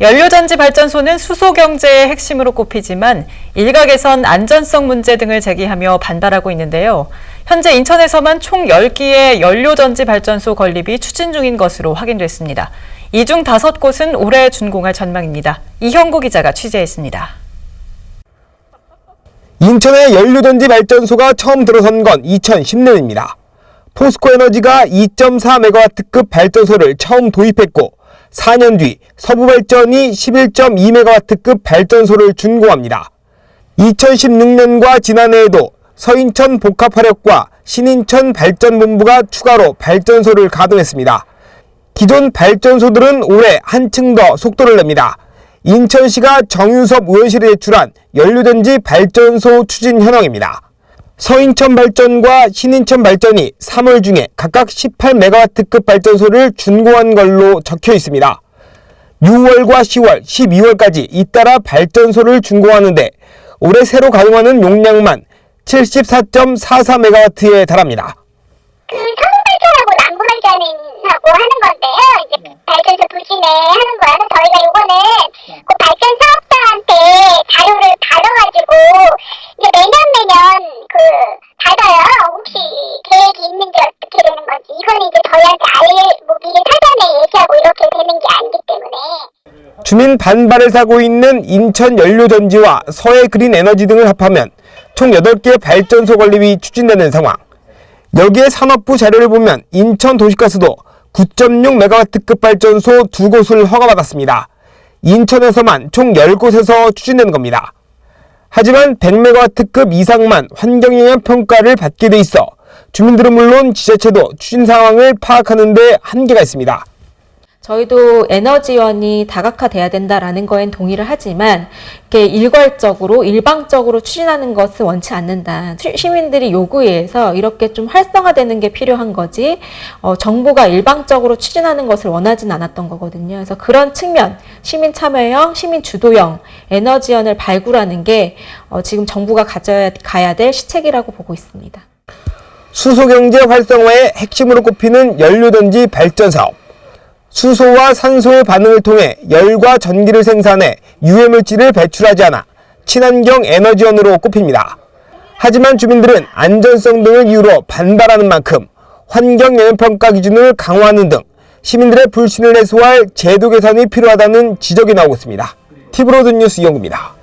연료전지 발전소는 수소 경제의 핵심으로 꼽히지만 일각에선 안전성 문제 등을 제기하며 반발하고 있는데요. 현재 인천에서만 총 10기의 연료전지 발전소 건립이 추진 중인 것으로 확인됐습니다. 이 중 5곳은 올해 준공할 전망입니다. 이형구 기자가 취재했습니다. 인천의 연료전지 발전소가 처음 들어선 건 2010년입니다. 포스코 에너지가 2.4메가와트급 발전소를 처음 도입했고 4년 뒤 서부발전이 11.2메가와트급 발전소를 준공합니다. 2016년과 지난해에도 서인천 복합화력과 신인천 발전본부가 추가로 발전소를 가동했습니다. 기존 발전소들은 올해 한층 더 속도를 냅니다. 인천시가 정유섭 의원실에 제출한 연료전지 발전소 추진 현황입니다. 서인천 발전과 신인천 발전이 3월 중에 각각 18메가와트급 발전소를 준공한 걸로 적혀 있습니다. 6월과 10월, 12월까지 잇따라 발전소를 준공하는데 올해 새로 가동하는 용량만 74.44메가와트에 달합니다. 그 서울 발전하고 남부 발전하고 하는 건데요. 이제 발전소 부진에 하는 거라서 저희가 이거는 그 발전 사업자한테 자료를 받아가지고 이제 매년 매년 그 받아요. 혹시 계획이 있는지 어떻게 되는 건지 이거는 이제 저희한테 알, 뭐 미리 사전에 예시하고 이렇게 되는 게 아니기 때문에. 주민 반발을 사고 있는 인천 연료전지와 서해 그린 에너지 등을 합하면 총 8개 발전소 건립이 추진되는 상황. 여기에 산업부 자료를 보면 인천 도시가스도 9.6메가와트급 발전소 두 곳을 허가받았습니다. 인천에서만 총 10곳에서 추진되는 겁니다. 하지만 100메가와트급 이상만 환경영향 평가를 받게 돼 있어 주민들은 물론 지자체도 추진 상황을 파악하는 데 한계가 있습니다. 저희도 에너지원이 다각화돼야 된다라는 거엔 동의를 하지만 이렇게 일괄적으로 일방적으로 추진하는 것은 원치 않는다. 시- 시민들이 요구에 의해서 이렇게 좀 활성화되는 게 필요한 거지 어, 정부가 일방적으로 추진하는 것을 원하진 않았던 거거든요. 그래서 그런 측면 시민 참여형, 시민 주도형 에너지원을 발굴하는 게 어, 지금 정부가 가져야 가야 될 시책이라고 보고 있습니다. 수소경제 활성화의 핵심으로 꼽히는 연료전지 발전 사업. 수소와 산소의 반응을 통해 열과 전기를 생산해 유해물질을 배출하지 않아 친환경 에너지원으로 꼽힙니다. 하지만 주민들은 안전성 등을 이유로 반발하는 만큼 환경영향평가 기준을 강화하는 등 시민들의 불신을 해소할 제도 개선이 필요하다는 지적이 나오고 있습니다. 티브로드 뉴스 이영구입니다.